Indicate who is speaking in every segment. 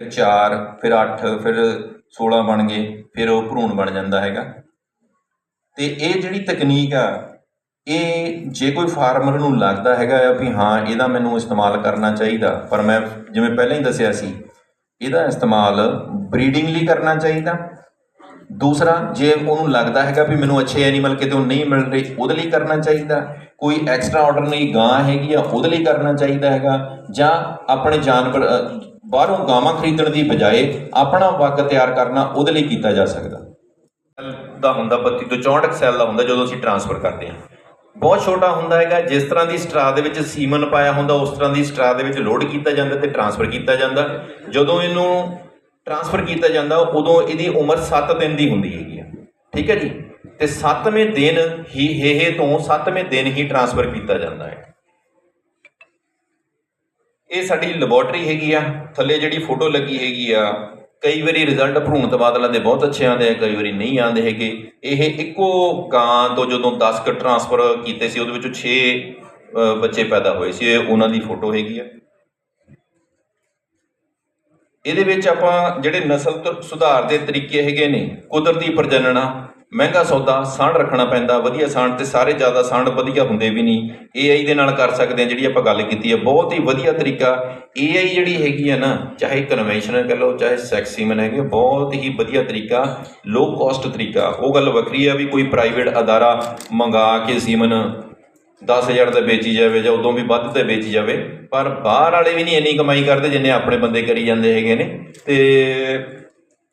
Speaker 1: ਫਿਰ 4 ਫਿਰ 8 ਫਿਰ 16 ਬਣ ਗਏ, ਫਿਰ ਉਹ ਭਰੂਣ ਬਣ ਜਾਂਦਾ ਹੈਗਾ। ਤੇ ਇਹ ਜਿਹੜੀ ਤਕਨੀਕ ਆ, ਇਹ ਜੇ ਕੋਈ ਫਾਰਮਰ ਨੂੰ ਲੱਗਦਾ ਹੈਗਾ ਆ ਵੀ ਹਾਂ, ਇਹਦਾ ਮੈਨੂੰ ਇਸਤੇਮਾਲ ਕਰਨਾ ਚਾਹੀਦਾ, ਪਰ ਮੈਂ ਜਿਵੇਂ ਪਹਿਲਾਂ ਹੀ ਦੱਸਿਆ ਸੀ, ਇਹਦਾ ਇਸਤੇਮਾਲ ਬਰੀਡਿੰਗ ਲਈ ਕਰਨਾ ਚਾਹੀਦਾ। ਦੂਸਰਾ, ਜੇ ਉਹਨੂੰ ਲੱਗਦਾ ਹੈਗਾ ਵੀ ਮੈਨੂੰ ਅੱਛੇ ਐਨੀਮਲ ਕਿਤੇ ਨਹੀਂ ਮਿਲ ਰਹੇ, ਉਹਦੇ ਲਈ ਕਰਨਾ ਚਾਹੀਦਾ। ਕੋਈ ਐਕਸਟਰਾ ਆਰਡਰ ਨਹੀਂ ਗਾਂ ਹੈਗੀ ਆ, ਉਹਦੇ ਲਈ ਕਰਨਾ ਚਾਹੀਦਾ ਹੈਗਾ, ਜਾਂ ਆਪਣੇ ਜਾਨਵਰ ਬਾਹਰੋਂ ਗਾਵਾਂ ਖਰੀਦਣ ਦੀ ਬਜਾਏ ਆਪਣਾ ਵਗ ਤਿਆਰ ਕਰਨਾ ਉਹਦੇ ਲਈ ਕੀਤਾ ਜਾ ਸਕਦਾ। ਦਾ ਹੁੰਦਾ 32 ਤੋਂ 64 ਸੈੱਲ ਦਾ ਹੁੰਦਾ ਜਦੋਂ ਅਸੀਂ ਟਰਾਂਸਫਰ ਕਰਦੇ ਹਾਂ। ਬਹੁਤ ਛੋਟਾ ਹੁੰਦਾ ਹੈਗਾ, ਜਿਸ ਤਰ੍ਹਾਂ ਦੀ ਸਟਰਾ ਦੇ ਵਿੱਚ ਸੀਮਨ ਪਾਇਆ ਹੁੰਦਾ, ਉਸ ਤਰ੍ਹਾਂ ਦੀ ਸਟਰਾ ਦੇ ਵਿੱਚ ਲੋਡ ਕੀਤਾ ਜਾਂਦਾ ਤੇ ਟਰਾਂਸਫਰ ਕੀਤਾ ਜਾਂਦਾ। ਜਦੋਂ ਇਹਨੂੰ ਟਰਾਂਸਫਰ ਕੀਤਾ ਜਾਂਦਾ, ਉਦੋਂ ਇਹਦੀ ਉਮਰ 7 ਦਿਨ ਦੀ ਹੁੰਦੀ ਹੈਗੀ ਆ। ਠੀਕ ਹੈ ਜੀ? ਤੇ 7ਵੇਂ ਦਿਨ ਹੀ, ਹੇਹੇ ਤੋਂ 7ਵੇਂ ਦਿਨ ਹੀ ਟਰਾਂਸਫਰ ਕੀਤਾ ਜਾਂਦਾ ਹੈ। ਇਹ ਸਾਡੀ ਲੈਬੋਰਟਰੀ ਹੈਗੀ ਆ, ਥੱਲੇ ਜਿਹੜੀ ਫੋਟੋ ਲੱਗੀ ਹੈਗੀ ਆ, ਕਈ ਵਾਰੀ ਰਿਜ਼ਲਟ ਭਰੂਣ ਤਬਾਦਲਾ ਦੇ ਬਹੁਤ ਅੱਛੇ ਆਉਂਦੇ ਆ, ਕਈ ਵਾਰੀ ਨਹੀਂ ਆਉਂਦੇ ਹੈਗੇ। ਇਹ ਇੱਕੋ ਗਾਂ ਤੋਂ ਜਦੋਂ 10 ਕ ਟਰਾਂਸਫਰ ਕੀਤੇ ਸੀ, ਉਹਦੇ ਵਿੱਚੋਂ 6 ਬੱਚੇ ਪੈਦਾ ਹੋਏ ਸੀ, ਇਹ ਉਹਨਾਂ ਦੀ ਫੋਟੋ ਹੈਗੀ ਆ। ਇਹਦੇ ਵਿੱਚ ਆਪਾਂ ਜਿਹੜੇ ਨਸਲ ਸੁਧਾਰ ਦੇ ਤਰੀਕੇ ਹੈਗੇ ਨੇ, ਕੁਦਰਤੀ ਪ੍ਰਜਨਣਾ ਮਹਿੰਗਾ ਸੌਦਾ, ਸਾਂਢ ਰੱਖਣਾ ਪੈਂਦਾ, ਵਧੀਆ ਸਾਂਢ ਤੇ ਸਾਰੇ ਜ਼ਿਆਦਾ ਸਾਂਢ ਵਧੀਆ ਹੁੰਦੇ ਵੀ ਨਹੀਂ। AI ਦੇ ਨਾਲ ਕਰ ਸਕਦੇ ਆ ਜਿਹੜੀ ਆਪਾਂ ਗੱਲ ਕੀਤੀ ਹੈ, ਬਹੁਤ ਹੀ ਵਧੀਆ ਤਰੀਕਾ। AI ਜਿਹੜੀ ਹੈਗੀ ਆ ਨਾ, ਚਾਹੇ ਕਨਵੈਨਸ਼ਨਲ ਕਹ ਲਓ, ਚਾਹੇ ਸੈਕਸੀਮਨ ਹੈਗੇ ਬਹੁਤ ਹੀ ਵਧੀਆ ਤਰੀਕਾ ਲੋ ਕਾਸਟ ਤਰੀਕਾ। ਉਹ ਗੱਲ ਵੱਖਰੀ ਆ ਵੀ ਕੋਈ ਪ੍ਰਾਈਵੇਟ ਅਦਾਰਾ ਮੰਗਾ ਕੇ ਸੀਮਨ 10000 'ਤੇ ਵੇਚੀ ਜਾਵੇ ਜਾਂ ਉਦੋਂ ਵੀ ਵੱਧ ਤੇ ਵੇਚੀ ਜਾਵੇ, ਪਰ ਬਾਹਰ ਵਾਲੇ ਵੀ ਨਹੀਂ ਇੰਨੀ ਕਮਾਈ ਕਰਦੇ ਜਿੰਨੇ ਆਪਣੇ ਬੰਦੇ ਕਰੀ ਜਾਂਦੇ ਹੈਗੇ ਨੇ। ਤੇ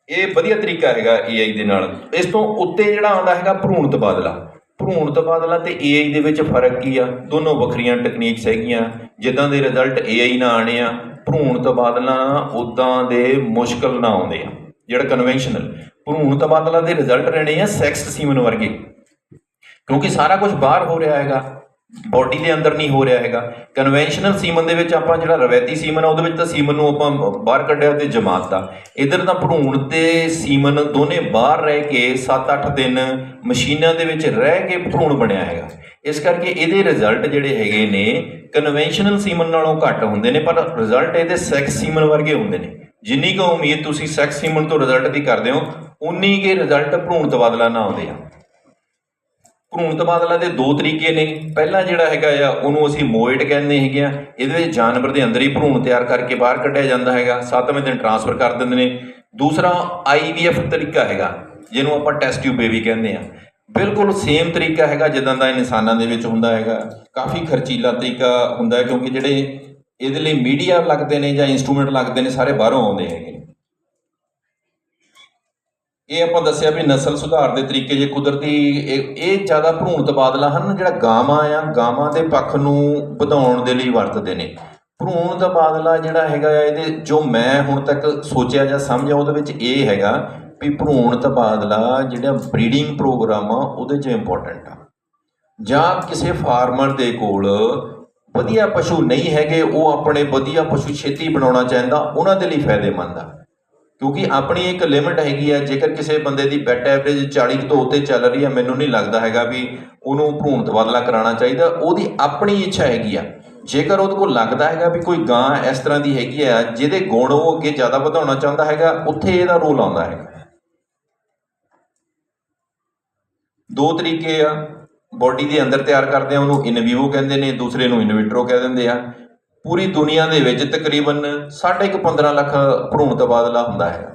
Speaker 1: ਇਹ ਵਧੀਆ ਤਰੀਕਾ ਹੈਗਾ AI ਦੇ ਨਾਲ। ਇਸ ਤੋਂ ਉੱਤੇ ਜਿਹੜਾ ਆਉਂਦਾ ਹੈਗਾ ਭਰੂਣ ਤਬਾਦਲਾ। ਭਰੂਣ ਤਬਾਦਲਾ ਤੇ AI ਦੇ ਵਿੱਚ ਫ਼ਰਕ ਕੀ ਆ? ਦੋਨੋਂ ਵੱਖਰੀਆਂ ਟੈਕਨੀਕਸ ਹੈਗੀਆਂ। ਜਿੱਦਾਂ ਦੇ ਰਿਜ਼ਲਟ AI ਨਾਲ ਆਣੇ ਆ, ਭਰੂਣ ਤਬਾਦਲਾ ਉਦਾਂ ਦੇ ਮੁਸ਼ਕਲ ਨਾ ਆਉਂਦੇ ਆ। ਜਿਹੜਾ ਕਨਵੈਨਸ਼ਨਲ ਭਰੂਣ ਤਬਾਦਲਾ ਦੇ ਰਿਜ਼ਲਟ ਰਹਿਣੇ ਆ ਸੈਕਸ ਸੀਮਨ ਵਰਗੇ। ਕਿਉਂਕਿ ਸਾਰਾ ਕੁਝ ਬਾਹਰ ਹੋ ਰਿਹਾ ਹੈਗਾ। ਬੋਡੀ ਦੇ ਅੰਦਰ ਨਹੀਂ ਹੋ ਰਿਹਾ ਹੈਗਾ। ਕਨਵੈਨਸ਼ਨਲ ਸੀਮਨ ਦੇ ਵਿੱਚ ਆਪਾਂ ਜਿਹੜਾ ਰਵੈਤੀ ਸੀਮਨ ਆ, ਉਹਦੇ ਵਿੱਚ ਤਾਂ ਸੀਮਨ ਨੂੰ ਆਪਾਂ ਬਾਹਰ ਕੱਢਿਆ ਤੇ ਜਮਾਤਾ ਇਧਰ ਤਾਂ ਭਰੂਣ ਤੇ ਸੀਮਨ ਦੋਨੇ ਬਾਹਰ ਰਹਿ ਕੇ 7-8 ਦਿਨ ਮਸ਼ੀਨਾਂ ਦੇ ਵਿੱਚ ਰਹਿ ਕੇ ਭਰੂਣ ਬਣਿਆ ਹੈਗਾ। ਇਸ ਕਰਕੇ ਇਹਦੇ ਰਿਜ਼ਲਟ ਜਿਹੜੇ ਹੈਗੇ ਨੇ ਕਨਵੈਨਸ਼ਨਲ ਸੀਮਨ ਨਾਲੋਂ ਘੱਟ ਹੁੰਦੇ ਨੇ, ਪਰ ਰਿਜ਼ਲਟ ਇਹਦੇ ਸੈਕਸ ਸੀਮਨ ਵਰਗੇ ਹੁੰਦੇ ਨੇ। ਜਿੰਨੀ ਕੁ ਉਮੀਦ ਤੁਸੀਂ ਸੈਕਸ ਸੀਮਨ ਤੋਂ ਰਿਜ਼ਲਟ ਦੀ ਕਰਦੇ ਹੋ, ਉਨੀ ਕੇ ਰਿਜ਼ਲਟ ਭਰੂਣ ਤਬਾਦਲਾ ਨਾ ਆਉਂਦੇ ਆ। ਭਰੂਣ ਤਬਾਦਲਾ ਦੇ ਦੋ ਤਰੀਕੇ ਨੇ। ਪਹਿਲਾ ਜਿਹੜਾ ਹੈਗਾ ਆ, ਉਹਨੂੰ ਅਸੀਂ ਮੋਇਡ ਕਹਿੰਦੇ ਹੈਗੇ ਆ। ਇਹਦੇ ਵਿੱਚ ਜਾਨਵਰ ਦੇ ਅੰਦਰ ਹੀ ਭਰੂਣ ਤਿਆਰ ਕਰਕੇ ਬਾਹਰ ਕੱਢਿਆ ਜਾਂਦਾ ਹੈਗਾ। 7ਵੇਂ ਦਿਨ ਟਰਾਂਸਫਰ ਕਰ ਦਿੰਦੇ ਨੇ। ਦੂਸਰਾ ਆਈਵੀਐਫ ਤਰੀਕਾ ਹੈਗਾ, ਜਿਹਨੂੰ ਆਪਾਂ ਟੈਸਟ ਟਿਊਬ ਬੇਬੀ ਕਹਿੰਦੇ ਆ। ਬਿਲਕੁਲ ਸੇਮ ਤਰੀਕਾ ਹੈਗਾ ਜਿੱਦਾਂ ਦਾ ਇਨਸਾਨਾਂ ਦੇ ਵਿੱਚ ਹੁੰਦਾ ਹੈਗਾ। ਕਾਫੀ ਖਰਚੀਲਾ ਤਰੀਕਾ ਹੁੰਦਾ ਕਿਉਂਕਿ ਜਿਹੜੇ ਇਹਦੇ ਲਈ ਮੀਡੀਆ ਲੱਗਦੇ ਨੇ ਜਾਂ ਇਨਸਟਰੂਮੈਂਟ ਲੱਗਦੇ ਨੇ, ਸਾਰੇ ਬਾਹਰੋਂ ਆਉਂਦੇ ਹੈਗੇ ਨੇ। ਇਹ ਆਪਾਂ ਦੱਸਿਆ ਵੀ ਨਸਲ ਸੁਧਾਰ ਦੇ ਤਰੀਕੇ ਜੇ ਕੁਦਰਤੀ, ਇਹ ਇਹ ਜ਼ਿਆਦਾ ਭਰੂਣ ਤਬਾਦਲਾ ਹਨ ਜਿਹੜਾ ਗਾਵਾਂ ਆ, ਗਾਵਾਂ ਦੇ ਪੱਖ ਨੂੰ ਵਧਾਉਣ ਦੇ ਲਈ ਵਰਤਦੇ ਨੇ। ਭਰੂਣ ਤਬਾਦਲਾ ਜਿਹੜਾ ਹੈਗਾ ਆ, ਇਹਦੇ ਜੋ ਮੈਂ ਹੁਣ ਤੱਕ ਸੋਚਿਆ ਜਾਂ ਸਮਝਿਆ, ਉਹਦੇ ਵਿੱਚ ਇਹ ਹੈਗਾ ਵੀ ਭਰੂਣ ਤਬਾਦਲਾ ਜਿਹੜਾ ਬਰੀਡਿੰਗ ਪ੍ਰੋਗਰਾਮ ਆ, ਉਹਦੇ 'ਚ ਇੰਪੋਰਟੈਂਟ ਆ। ਜਾਂ ਕਿਸੇ ਫਾਰਮਰ ਦੇ ਕੋਲ ਵਧੀਆ ਪਸ਼ੂ ਨਹੀਂ ਹੈਗੇ, ਉਹ ਆਪਣੇ ਵਧੀਆ ਪਸ਼ੂ ਛੇਤੀ ਬਣਾਉਣਾ ਚਾਹੁੰਦਾ, ਉਹਨਾਂ ਦੇ ਲਈ ਫਾਇਦੇਮੰਦ ਆ। ਕਿਉਂਕਿ ਆਪਣੀ ਇੱਕ ਲਿਮਿਟ ਹੈਗੀ ਆ, ਜੇਕਰ ਕਿਸੇ ਬੰਦੇ ਦੀ ਬੈਟ ਐਵਰੇਜ 40 ਤੋਂ ਉੱਤੇ ਚੱਲ ਰਹੀ ਆ, ਮੈਨੂੰ ਨਹੀਂ ਲੱਗਦਾ ਹੈਗਾ ਵੀ ਉਹਨੂੰ ਭਰੂਣ ਤਬਾਦਲਾ ਕਰਾਉਣਾ ਚਾਹੀਦਾ। ਉਹਦੀ ਆਪਣੀ ਇੱਛਾ ਹੈਗੀ ਆ। ਜੇਕਰ ਉਹਦੇ ਕੋਲ ਲੱਗਦਾ ਹੈਗਾ ਵੀ ਕੋਈ ਗਾਂ ਇਸ ਤਰ੍ਹਾਂ ਦੀ ਹੈਗੀ ਆ, ਜਿਹਦੇ ਗੁਣ ਉਹ ਅੱਗੇ ਜ਼ਿਆਦਾ ਵਧਾਉਣਾ ਚਾਹੁੰਦਾ ਹੈਗਾ, ਉੱਥੇ ਇਹਦਾ ਰੋਲ ਆਉਂਦਾ ਹੈਗਾ। ਦੋ ਤਰੀਕੇ ਆ। ਬੋਡੀ ਦੇ ਅੰਦਰ ਤਿਆਰ ਕਰਦੇ ਆ, ਉਹਨੂੰ ਇਨ ਵਿਵੋ ਕਹਿੰਦੇ ਨੇ, ਦੂਸਰੇ ਨੂੰ ਇਨ ਵਿਟਰੋ ਕਹਿ ਦਿੰਦੇ ਆ। ਪੂਰੀ ਦੁਨੀਆ ਦੇ ਵਿੱਚ ਤਕਰੀਬਨ 15.5 ਲੱਖ ਭਰੂਣ ਤਬਾਦਲਾ ਹੁੰਦਾ ਹੈ।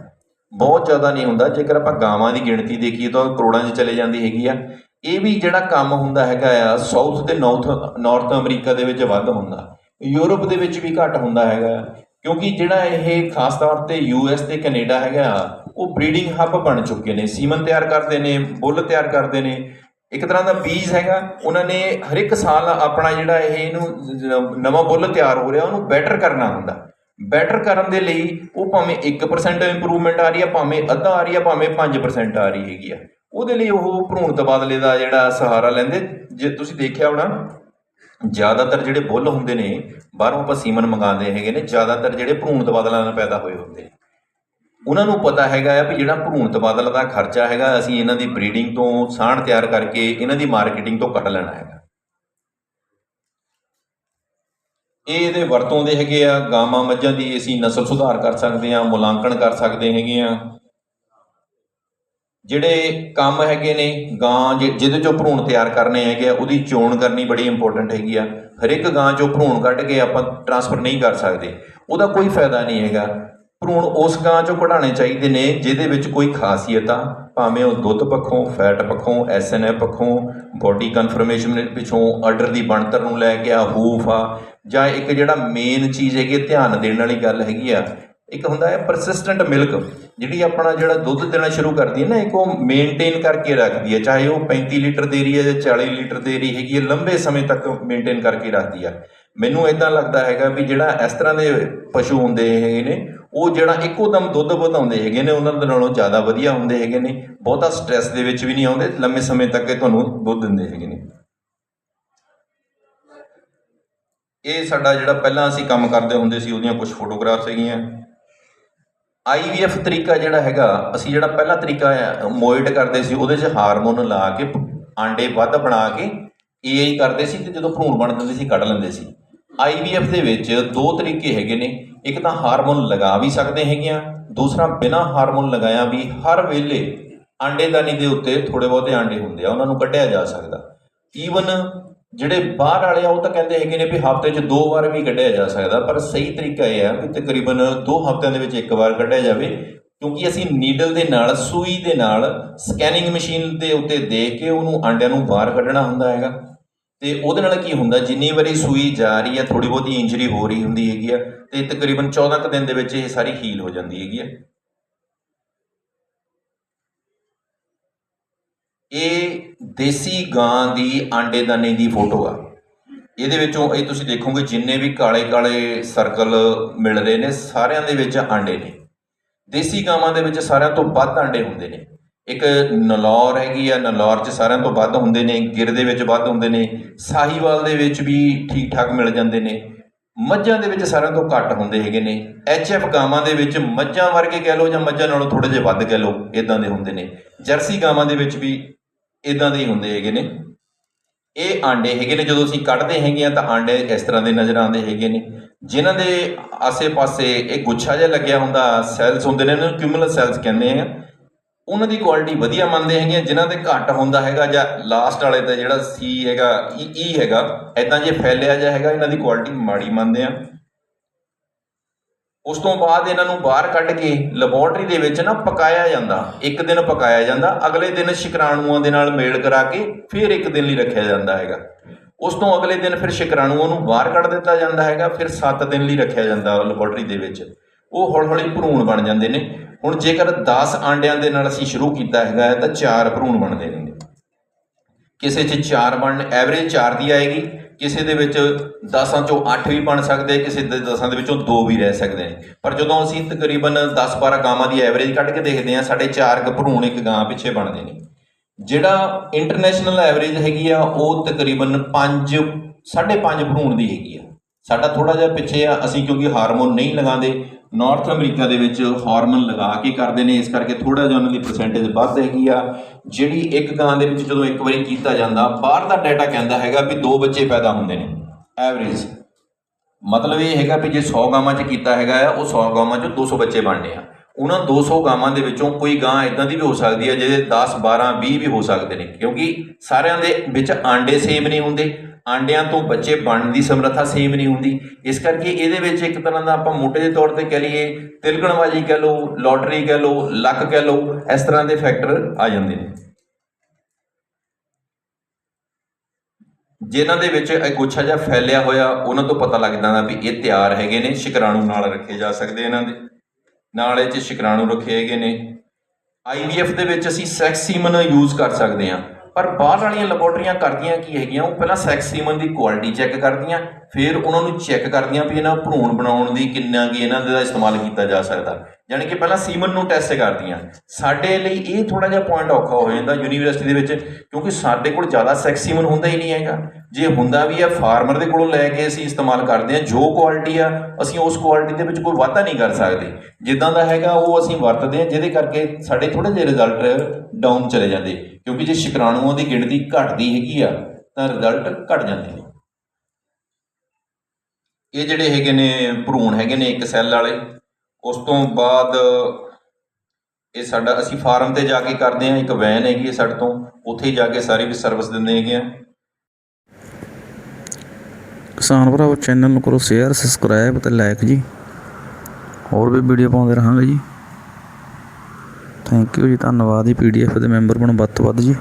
Speaker 1: ਬਹੁਤ ਜ਼ਿਆਦਾ ਨਹੀਂ ਹੁੰਦਾ, ਜੇਕਰ ਆਪਾਂ ਗਾਵਾਂ ਦੀ ਗਿਣਤੀ ਦੇਖੀਏ ਤਾਂ ਕਰੋੜਾਂ 'ਚ ਚਲੇ ਜਾਂਦੀ ਹੈਗੀ ਆ। ਇਹ ਵੀ ਜਿਹੜਾ ਕੰਮ ਹੁੰਦਾ ਹੈਗਾ ਆ ਸਾਊਥ ਤੇ ਨਾਰਥ ਨਾਰਥ ਅਮਰੀਕਾ ਦੇ ਵਿੱਚ ਵੱਧ ਹੁੰਦਾ। ਯੂਰਪ ਦੇ ਵਿੱਚ ਵੀ ਘੱਟ ਹੁੰਦਾ ਹੈਗਾ, ਕਿਉਂਕਿ ਜਿਹੜਾ ਇਹ ਖਾਸ ਤੌਰ ਤੇ ਯੂਐਸ ਤੇ ਕੈਨੇਡਾ ਹੈਗਾ, ਉਹ ਬਰੀਡਿੰਗ ਹੱਬ ਬਣ ਚੁੱਕੇ ਨੇ। ਸੀਮਨ ਤਿਆਰ ਕਰਦੇ ਨੇ, ਬੁੱਲ ਤਿਆਰ ਕਰਦੇ ਨੇ। ਇੱਕ ਤਰ੍ਹਾਂ ਦਾ ਬੀਜ ਹੈਗਾ, ਉਹਨਾਂ ਨੇ ਹਰ ਇੱਕ ਸਾਲ ਆਪਣਾ ਜਿਹੜਾ ਇਹ ਇਹਨੂੰ ਨਵਾਂ ਬੁੱਲ ਤਿਆਰ ਹੋ ਰਿਹਾ, ਉਹਨੂੰ ਬੈਟਰ ਕਰਨਾ ਹੁੰਦਾ। ਬੈਟਰ ਕਰਨ ਦੇ ਲਈ ਉਹ ਭਾਵੇਂ 1% ਇੰਪਰੂਵਮੈਂਟ ਆ ਰਹੀ ਆ, ਭਾਵੇਂ ਅੱਧਾ ਆ ਰਹੀ ਆ, ਭਾਵੇਂ 5% ਆ ਰਹੀ ਹੈਗੀ ਆ। ਉਹਦੇ ਲਈ ਉਹ ਭਰੂਣ ਤਬਾਦਲੇ ਦਾ ਜਿਹੜਾ ਸਹਾਰਾ ਲੈਂਦੇ। ਜੇ ਤੁਸੀਂ ਦੇਖਿਆ ਹੋਣਾ, ਜ਼ਿਆਦਾਤਰ ਜਿਹੜੇ ਬੁੱਲ ਹੁੰਦੇ ਨੇ, ਬਾਹਰੋਂ ਆਪਾਂ ਸੀਮਨ ਮੰਗਾਉਂਦੇ ਹੈਗੇ ਨੇ, ਜ਼ਿਆਦਾਤਰ ਜਿਹੜੇ ਭਰੂਣ ਤਬਾਦਲਾ ਨਾਲ ਪੈਦਾ ਹੋਏ ਹੁੰਦੇ ਨੇ। ਉਹਨਾਂ ਨੂੰ ਪਤਾ ਹੈਗਾ ਆ ਵੀ ਜਿਹੜਾ ਭਰੂਣ ਤਬਾਦਲਾ ਦਾ ਖਰਚਾ ਹੈਗਾ, ਅਸੀਂ ਇਹਨਾਂ ਦੀ ਬਰੀਡਿੰਗ ਤੋਂ ਸਾਂਢ ਤਿਆਰ ਕਰਕੇ ਇਹਨਾਂ ਦੀ ਮਾਰਕੀਟਿੰਗ ਤੋਂ ਕੱਢ ਲੈਣਾ ਹੈਗਾ। ਇਹ ਇਹਦੇ ਵਰਤੋਂ ਦੇ ਹੈਗੇ ਆ ਗਾਵਾਂ ਮੱਝਾਂ ਦੀ ਅਸੀਂ ਨਸਲ ਸੁਧਾਰ ਕਰ ਸਕਦੇ ਆ ਮੁਲਾਂਕਣ ਕਰ ਸਕਦੇ ਹੈਗੇ ਆ ਜਿਹੜੇ ਕੰਮ ਹੈਗੇ ਨੇ, ਗਾਂ ਜਿ- ਜਿਹਦੇ ਚੋਂ ਭਰੂਣ ਤਿਆਰ ਕਰਨੇ ਹੈਗੇ ਆ, ਉਹਦੀ ਚੋਣ ਕਰਨੀ ਬੜੀ ਇੰਪੋਰਟੈਂਟ ਹੈਗੀ ਆ। ਹਰ ਇੱਕ ਗਾਂ ਚੋਂ ਭਰੂਣ ਕੱਢ ਕੇ ਆਪਾਂ ਟਰਾਂਸਫਰ ਨਹੀਂ ਕਰ ਸਕਦੇ। ਉਹਦਾ ਕੋਈ ਫਾਇਦਾ ਨਹੀਂ ਹੈਗਾ। ਭਰੂਣ ਉਸ ਗਾਂ ਚੋਂ ਕਢਾਉਣੇ ਚਾਹੀਦੇ ਨੇ ਜਿਹਦੇ ਵਿੱਚ ਕੋਈ ਖਾਸੀਅਤ ਆ ਭਾਵੇਂ ਉਹ ਦੁੱਧ ਪੱਖੋਂ ਫੈਟ ਪੱਖੋਂ ਐਸਐਨਐਫ ਪੱਖੋਂ ਬੋਡੀ ਕਨਫਰਮੇਸ਼ਨ ਪਿੱਛੋਂ ਆਰਡਰ ਦੀ ਬਣਤਰ ਨੂੰ ਲੈ ਕੇ ਆ ਹੂਫ ਆ ਜਾਂ ਇੱਕ ਜਿਹੜਾ ਮੇਨ ਚੀਜ਼ ਹੈਗੀ ਹੈ, ਧਿਆਨ ਦੇਣ ਵਾਲੀ ਗੱਲ ਹੈਗੀ ਆ ਇੱਕ ਹੁੰਦਾ ਹੈ ਪਰਸਿਸਟੈਂਟ ਮਿਲਕ ਜਿਹੜੀ ਆਪਣਾ ਜਿਹੜਾ ਦੁੱਧ ਦੇਣਾ ਸ਼ੁਰੂ ਕਰਦੀ ਹੈ ਨਾ ਇੱਕ ਉਹ ਮੇਨਟੇਨ ਕਰਕੇ ਰੱਖਦੀ ਹੈ ਚਾਹੇ ਉਹ 35 ਲੀਟਰ ਦੇ ਰਹੀ ਹੈ ਜਾਂ 40 ਲੀਟਰ ਦੇ ਰਹੀ ਹੈਗੀ ਹੈ ਲੰਬੇ ਸਮੇਂ ਤੱਕ ਮੇਨਟੇਨ ਕਰਕੇ ਰੱਖਦੀ ਆ ਮੈਨੂੰ ਇਦਾਂ ਲੱਗਦਾ ਹੈਗਾ ਵੀ ਜਿਹੜਾ ਇਸ ਤਰ੍ਹਾਂ ਦੇ ਪਸ਼ੂ ਹੁੰਦੇ ਹੈਗੇ ਨੇ ਉਹ ਜਿਹੜਾ ਇੱਕੋ ਦਮ ਦੁੱਧ ਵਧਾਉਂਦੇ ਹੈਗੇ ਨੇ, ਉਹਨਾਂ ਦੇ ਨਾਲੋਂ ਜ਼ਿਆਦਾ ਵਧੀਆ ਹੁੰਦੇ ਹੈਗੇ ਨੇ। ਬਹੁਤਾ ਸਟ੍ਰੈਸ ਦੇ ਵਿੱਚ ਵੀ ਨਹੀਂ ਆਉਂਦੇ, ਲੰਮੇ ਸਮੇਂ ਤੱਕ ਇਹ ਤੁਹਾਨੂੰ ਦੁੱਧ ਦਿੰਦੇ ਹੈਗੇ ਨੇ। ਇਹ ਸਾਡਾ ਜਿਹੜਾ ਪਹਿਲਾਂ ਅਸੀਂ ਕੰਮ ਕਰਦੇ ਹੁੰਦੇ ਸੀ, ਉਹਦੀਆਂ ਕੁਝ ਫੋਟੋਗ੍ਰਾਫਸ ਹੈਗੀਆਂ। ਆਈਵੀਐਫ ਤਰੀਕਾ ਜਿਹੜਾ ਹੈਗਾ, ਅਸੀਂ ਜਿਹੜਾ ਪਹਿਲਾ ਤਰੀਕਾ ਮੋਇਡ ਕਰਦੇ ਸੀ, ਉਹਦੇ 'ਚ ਹਾਰਮੋਨ ਲਾ ਕੇ, ਆਂਡੇ ਵੱਧ ਬਣਾ ਕੇ ਏਆਈ ਕਰਦੇ ਸੀ, ਤੇ ਜਦੋਂ ਭਰੂਣ ਬਣ ਜਾਂਦੇ ਸੀ, ਕੱਢ ਲੈਂਦੇ ਸੀ। ਆਈਵੀਐਫ ਦੇ ਵਿੱਚ ਦੋ ਤਰੀਕੇ ਹੈਗੇ ਨੇ। ਇੱਕ ਤਾਂ ਹਾਰਮੋਨ ਲਗਾ ਵੀ ਸਕਦੇ ਹੈਗੇ ਆ ਦੂਸਰਾ ਬਿਨਾ ਹਾਰਮੋਨ ਲਗਾਇਆ ਵੀ ਹਰ ਵੇਲੇ ਆਂਡੇਦਾਨੀ ਦੇ ਉੱਤੇ ਥੋੜੇ ਬਹੁਤੇ ਆਂਡੇ ਹੁੰਦੇ ਆ, ਉਹਨਾਂ ਨੂੰ ਕੱਢਿਆ ਜਾ ਸਕਦਾ। ਈਵਨ ਜਿਹੜੇ ਬਾਹਰ ਵਾਲੇ ਆ, ਉਹ ਤਾਂ ਕਹਿੰਦੇ ਹੈਗੇ ਨੇ ਵੀ ਹਫ਼ਤੇ 'ਚ ਦੋ ਵਾਰ ਵੀ ਕੱਢਿਆ ਜਾ ਸਕਦਾ, ਪਰ ਸਹੀ ਤਰੀਕਾ ਇਹ ਆ ਵੀ ਤਕਰੀਬਨ ਦੋ ਹਫ਼ਤਿਆਂ ਦੇ ਵਿੱਚ ਇੱਕ ਵਾਰ ਕੱਢਿਆ ਜਾਵੇ, ਕਿਉਂਕਿ ਅਸੀਂ ਨੀਡਲ ਦੇ ਨਾਲ, ਸੂਈ ਦੇ ਨਾਲ ਸਕੈਨਿੰਗ ਮਸ਼ੀਨ ਦੇ ਉੱਤੇ ਦੇਖ ਕੇ ਉਹਨੂੰ ਆਂਡਿਆਂ ਨੂੰ ਬਾਹਰ ਕੱਢਣਾ ਹੁੰਦਾ ਹੈਗਾ। ਤੇ ਉਹਦੇ ਨਾਲ ਕੀ ਹੁੰਦਾ, ਜਿੰਨੀ ਵਾਰੀ ਸੂਈ ਜਾ ਰਹੀ ਹੈ ਥੋੜੀ ਬਹੁਤੀ ਇੰਜਰੀ ਹੋ ਰਹੀ ਹੁੰਦੀ ਹੈਗੀ ਆ, ਤੇ ਤਕਰੀਬਨ 14 ਕੁ ਦਿਨ ਦੇ ਵਿੱਚ ਇਹ ਸਾਰੀ ਹੀਲ ਹੋ ਜਾਂਦੀ ਹੈਗੀ ਆ। ਇਹ ਦੇਸੀ ਗਾਂ ਦੀ ਆਂਡੇਦਾਨੇ ਦੀ ਫੋਟੋ ਆ। ਇਹਦੇ ਵਿੱਚੋਂ ਇਹ ਤੁਸੀਂ ਦੇਖੋਗੇ, ਜਿੰਨੇ ਵੀ ਕਾਲੇ ਕਾਲੇ ਸਰਕਲ ਮਿਲ ਰਹੇ ਨੇ, ਸਾਰਿਆਂ ਦੇ ਵਿੱਚ ਆਂਡੇ ਨੇ। ਦੇਸੀ ਗਾਵਾਂ ਦੇ ਵਿੱਚ ਸਾਰਿਆਂ ਤੋਂ ਵੱਧ ਆਂਡੇ ਹੁੰਦੇ ਨੇ। ਇੱਕ ਨਲੌਰ ਹੈਗੀ ਆ, ਨਲੌਰ 'ਚ ਸਾਰਿਆਂ ਤੋਂ ਵੱਧ ਹੁੰਦੇ ਨੇ, ਗਿਰ ਦੇ ਵਿੱਚ ਵੱਧ ਹੁੰਦੇ ਨੇ, ਸਾਹੀਵਾਲ ਦੇ ਵਿੱਚ ਵੀ ਠੀਕ ਠਾਕ ਮਿਲ ਜਾਂਦੇ ਨੇ। ਮੱਝਾਂ ਦੇ ਵਿੱਚ ਸਾਰਿਆਂ ਤੋਂ ਘੱਟ ਹੁੰਦੇ ਹੈਗੇ ਨੇ। ਐਚਐਫ ਗਾਵਾਂ ਦੇ ਵਿੱਚ ਮੱਝਾਂ ਵਰਗੇ ਕਹਿ ਲਓ ਜਾਂ ਮੱਝਾਂ ਨਾਲੋਂ ਥੋੜੇ ਜਿਹਾ ਵੱਧ ਕਹਿ ਲਓ ਇਦਾਂ ਦੇ ਹੁੰਦੇ ਨੇ। ਜਰਸੀ ਗਾਵਾਂ ਦੇ ਵਿੱਚ ਵੀ ਇਦਾਂ ਦੇ ਹੀ ਹੁੰਦੇ ਹੈਗੇ ਨੇ। ਇਹ ਆਂਡੇ ਹੈਗੇ ਨੇ, ਜਦੋਂ ਅਸੀਂ ਕੱਢਦੇ ਹੈਗੇ ਆ ਤਾਂ ਆਂਡੇ ਇਸ ਤਰ੍ਹਾਂ ਦੇ ਨਜ਼ਰ ਆਉਂਦੇ ਹੈਗੇ ਨੇ। ਜਿਨ੍ਹਾਂ ਦੇ ਆਸੇ-ਪਾਸੇ ਇਹ ਗੁੱਛਾ ਜਿਹਾ ਲੱਗਿਆ ਹੁੰਦਾ, ਸੈਲਸ ਹੁੰਦੇ ਨੇ, ਇਹਨਾਂ ਨੂੰ ਕਿਊਮੂਲਸ ਸੈਲਸ ਕਹਿੰਦੇ ਆ। ਉਹਨਾਂ ਦੀ ਕੁਆਲਿਟੀ ਵਧੀਆ ਮੰਨਦੇ ਹੈਗੇ ਆ, ਜਿਨ੍ਹਾਂ ਦੇ ਘੱਟ ਹੁੰਦਾ ਹੈਗਾ ਜਾਂ ਲਾਸਟ ਵਾਲੇ ਦਾ ਜਿਹੜਾ ਸੀ ਹੈਗਾ ਈ ਹੈਗਾ ਐਦਾਂ ਜੇ ਫੈਲਿਆ ਜਾ ਹੈਗਾ, ਇਹਨਾਂ ਦੀ ਕੁਆਲਿਟੀ ਮਾੜੀ ਮੰਨਦੇ ਆ। ਉਸ ਤੋਂ ਬਾਅਦ ਇਹਨਾਂ ਨੂੰ ਬਾਹਰ ਕੱਢ ਕੇ ਲੈਬੋਰਟਰੀ ਦੇ ਵਿੱਚ ਨਾ ਪਕਾਇਆ ਜਾਂਦਾ। ਇੱਕ ਦਿਨ ਪਕਾਇਆ ਜਾਂਦਾ, ਅਗਲੇ ਦਿਨ ਸ਼ਿਕਰਾਣੂਆਂ ਦੇ ਨਾਲ ਮੇਲ ਕਰਾ ਕੇ ਫਿਰ ਇੱਕ ਦਿਨ ਲਈ ਰੱਖਿਆ ਜਾਂਦਾ ਹੈਗਾ। ਉਸ ਤੋਂ ਅਗਲੇ ਦਿਨ ਫਿਰ ਸ਼ਿਕਰਾਣੂਆਂ ਨੂੰ ਬਾਹਰ ਕੱਢ ਦਿੱਤਾ ਜਾਂਦਾ ਹੈਗਾ, ਫਿਰ 7 ਦਿਨ ਲਈ ਰੱਖਿਆ ਜਾਂਦਾ ਲੈਬੋਰਟਰੀ ਦੇ ਵਿੱਚ। ਉਹ ਹੌਲੀ ਹੌਲੀ ਭਰੂਣ ਬਣ ਜਾਂਦੇ ਨੇ। ਹੁਣ ਜੇਕਰ 10 ਆਂਡਿਆਂ ਦੇ ਨਾਲ ਅਸੀਂ ਸ਼ੁਰੂ ਕੀਤਾ ਹੈਗਾ ਹੈ, ਤਾਂ 4 ਭਰੂਣ ਬਣਦੇ ਨੇ। ਕਿਸੇ 'ਚ 4 ਬਣ ਐਵਰੇਜ 4 ਦੀ ਆਏਗੀ, ਕਿਸੇ ਦੇ ਵਿੱਚ 10ਾਂ ਚੋਂ 8 ਵੀ ਬਣ ਸਕਦੇ, ਕਿਸੇ ਦੇ 10ਾਂ ਦੇ ਵਿੱਚੋਂ 2 ਵੀ ਰਹਿ ਸਕਦੇ ਨੇ। ਪਰ ਜਦੋਂ ਅਸੀਂ ਤਕਰੀਬਨ 10-12 ਗਾਵਾਂ ਦੀ ਐਵਰੇਜ ਕੱਢ ਕੇ ਦੇਖਦੇ ਹਾਂ, ਸਾਡੇ 4 ਭਰੂਣ ਇੱਕ ਗਾਂ ਪਿੱਛੇ ਬਣਦੇ ਨੇ। ਜਿਹੜਾ ਇੰਟਰਨੈਸ਼ਨਲ ਐਵਰੇਜ ਹੈਗੀ ਆ, ਉਹ ਤਕਰੀਬਨ 5 5.5 ਭਰੂਣ ਦੀ ਹੈਗੀ ਆ। ਸਾਡਾ ਥੋੜਾ ਜਿਹਾ ਪਿੱਛੇ ਆ, ਅਸੀਂ ਕਿਉਂਕਿ ਹਾਰਮੋਨ ਨਹੀਂ ਲਗਾਉਂਦੇ ਨਾਰਥ ਅਮਰੀਕਾ ਦੇ ਵਿੱਚ ਹਾਰਮੋਨ ਲਗਾ ਕੇ ਕਰਦੇ ਨੇ, ਇਸ ਕਰਕੇ ਥੋੜਾ ਜਿਹਾ ਉਹਨਾਂ ਦੀ ਪਰਸੈਂਟੇਜ ਵੱਧ ਹੈਗੀ ਆ। ਜਿਹੜੀ ਇੱਕ ਗਾਂ ਦੇ ਵਿੱਚ ਜਦੋਂ ਇੱਕ ਵਾਰੀ ਕੀਤਾ ਜਾਂਦਾ, ਬਾਹਰ ਦਾ ਡਾਟਾ ਕਹਿੰਦਾ ਹੈਗਾ ਵੀ ਦੋ ਬੱਚੇ ਪੈਦਾ ਹੁੰਦੇ ਨੇ ਐਵਰੇਜ ਮਤਲਬ ਇਹ ਹੈਗਾ ਵੀ ਜੇ 100 ਗਾਵਾਂ 'ਚ ਕੀਤਾ ਹੈਗਾ ਆ, ਉਹ 100 ਗਾਵਾਂ 'ਚੋਂ 200 ਬੱਚੇ ਬਣਨੇ ਆ। ਉਹਨਾਂ 200 ਗਾਵਾਂ ਦੇ ਵਿੱਚੋਂ ਕੋਈ ਗਾਂ ਇਦਾਂ ਦੀ ਵੀ ਹੋ ਸਕਦੀ ਹੈ ਜਿਹਦੇ 10 12 20 ਵੀ ਹੋ ਸਕਦੇ ਨੇ। ਕਿਉਂਕਿ ਸਾਰਿਆਂ ਦੇ ਵਿੱਚ ਆਂਡੇ ਸੇਮ ਨਹੀਂ ਹੁੰਦੇ। ਆਂਡਿਆਂ ਤੋਂ ਬੱਚੇ ਬਣਨ ਦੀ ਸਮਰੱਥਾ ਸੇਮ ਨਹੀਂ ਹੁੰਦੀ। ਇਸ ਕਰਕੇ ਇਹਦੇ ਵਿੱਚ ਇੱਕ ਤਰ੍ਹਾਂ ਦਾ ਆਪਾਂ ਮੋਟੇ ਦੇ ਤੌਰ ਤੇ ਕਹਿ ਲਈਏ ਤਿਲਕਣਬਾਜ਼ੀ ਕਹਿ ਲਓ, ਲੋਟਰੀ ਕਹਿ ਲਓ, ਲੱਕ ਕਹਿ ਲਓ, ਇਸ ਤਰ੍ਹਾਂ ਦੇ ਫੈਕਟਰ ਆ ਜਾਂਦੇ ਨੇ। ਜਿਨ੍ਹਾਂ ਦੇ ਵਿੱਚ ਇਹ ਗੁੱਛਾ ਜਿਹਾ ਫੈਲਿਆ ਹੋਇਆ, ਉਹਨਾਂ ਤੋਂ ਪਤਾ ਲੱਗ ਜਾਂਦਾ ਵੀ ਇਹ ਤਿਆਰ ਹੈਗੇ ਨੇ, ਸ਼ੁਕਰਾਣੂ ਨਾਲ ਰੱਖੇ ਜਾ ਸਕਦੇ ਇਹਨਾਂ ਦੇ। ਨਾਲ ਇਹ 'ਚ ਸ਼ਿਕਰਾਣੂ ਰੱਖੇ ਹੈਗੇ ਨੇ। ਆਈਵੀਐਫ ਦੇ ਵਿੱਚ ਅਸੀਂ ਸੈਕਸ ਸੀਮਨ ਯੂਜ਼ ਕਰ ਸਕਦੇ ਹਾਂ। ਪਰ ਬਾਹਰ ਵਾਲੀਆਂ ਲੈਬੋਰਟਰੀਆਂ ਕਰਦੀਆਂ ਕੀ ਹੈਗੀਆਂ? ਉਹ ਪਹਿਲਾਂ ਸੈਕਸ ਸੀਮਨ ਦੀ ਕੁਆਲਿਟੀ ਚੈੱਕ ਕਰਦੀਆਂ, ਫਿਰ ਉਹਨਾਂ ਨੂੰ ਚੈੱਕ ਕਰਦੀਆਂ ਵੀ ਇਹਨਾਂ ਭਰੂਣ ਬਣਾਉਣ ਦੀ ਕਿੰਨਾ ਕੀ ਇਹਨਾਂ ਦਾ ਇਸਤੇਮਾਲ ਕੀਤਾ ਜਾ ਸਕਦਾ। ਯਾਨੀ ਕਿ ਪਹਿਲਾਂ ਸੀਮਨ ਨੂੰ ਟੈਸਟ ਕਰਦੀਆਂ। ਸਾਡੇ ਲਈ ਇਹ ਥੋੜਾ ਜਿਹਾ ਪੁਆਇੰਟ ਔਖਾ ਹੋ ਜਾਂਦਾ ਯੂਨੀਵਰਸਿਟੀ ਦੇ ਵਿੱਚ, ਕਿਉਂਕਿ ਸਾਡੇ ਕੋਲ ਜ਼ਿਆਦਾ ਸੈਕਸ ਸੀਮਨ ਹੁੰਦਾ ਹੀ ਨਹੀਂ ਹੈਗਾ। ਜੇ ਹੁੰਦਾ ਵੀ ਆ ਫਾਰਮਰ ਦੇ ਕੋਲੋਂ ਲੈ ਕੇ ਅਸੀਂ ਇਸਤੇਮਾਲ ਕਰਦੇ ਹਾਂ, ਜੋ ਕੁਆਲਿਟੀ ਆ, ਅਸੀਂ ਉਸ ਕੁਆਲਿਟੀ ਦੇ ਵਿੱਚ ਕੋਈ ਵਾਧਾ ਨਹੀਂ ਕਰ ਸਕਦੇ। ਜਿੱਦਾਂ ਦਾ ਹੈਗਾ, ਉਹ ਅਸੀਂ ਵਰਤਦੇ ਹਾਂ, ਜਿਹਦੇ ਕਰਕੇ ਸਾਡੇ ਥੋੜੇ ਜਿਹੇ ਰਿਜ਼ਲਟ ਡਾਊਨ ਚਲੇ ਜਾਂਦੇ। ਕਿਉਂਕਿ ਜੇ ਸ਼ਿਕਰਾਣੂਆਂ ਦੀ ਗਿਣਤੀ ਘਟਦੀ ਹੈਗੀ ਆ, ਤਾਂ ਰਿਜ਼ਲਟ ਘਟ ਜਾਂਦੇ ਨੇ। ਇਹ ਜਿਹੜੇ ਹੈਗੇ ਨੇ ਭਰੂਣ ਹੈਗੇ ਨੇ ਇੱਕ ਸੈੱਲ ਵਾਲੇ ਉਸ ਤੋਂ ਬਾਅਦ ਇਹ ਸਾਡਾ, ਅਸੀਂ ਫਾਰਮ ਤੇ ਜਾ ਕੇ ਕਰਦੇ ਹਾਂ, ਇੱਕ ਵੈਨ ਹੈਗੀ ਹੈ ਸਾਡੇ ਤੋਂ, ਉੱਥੇ ਹੀ ਜਾ ਕੇ ਸਾਰੀ ਵੀ ਸਰਵਿਸ ਦਿੰਦੇ ਹੈਗੇ ਆ
Speaker 2: ਕਿਸਾਨ ਭਰਾਵੋ ਚੈਨਲ ਨੂੰ ਕਰੋ ਸ਼ੇਅਰ ਸਬਸਕ੍ਰਾਈਬ ਤੇ ਲਾਈਕ ਜੀ। ਹੋਰ ਵੀ ਵੀਡੀਓ ਪਾਉਂਦੇ ਰਹਾਂਗੇ ਜੀ। ਥੈਂਕ ਯੂ ਜੀ, ਧੰਨਵਾਦ ਜੀ ਪੀਡੀਐਫ ਦੇ ਮੈਂਬਰ ਬਣੋ ਵੱਧ ਤੋਂ ਵੱਧ ਜੀ।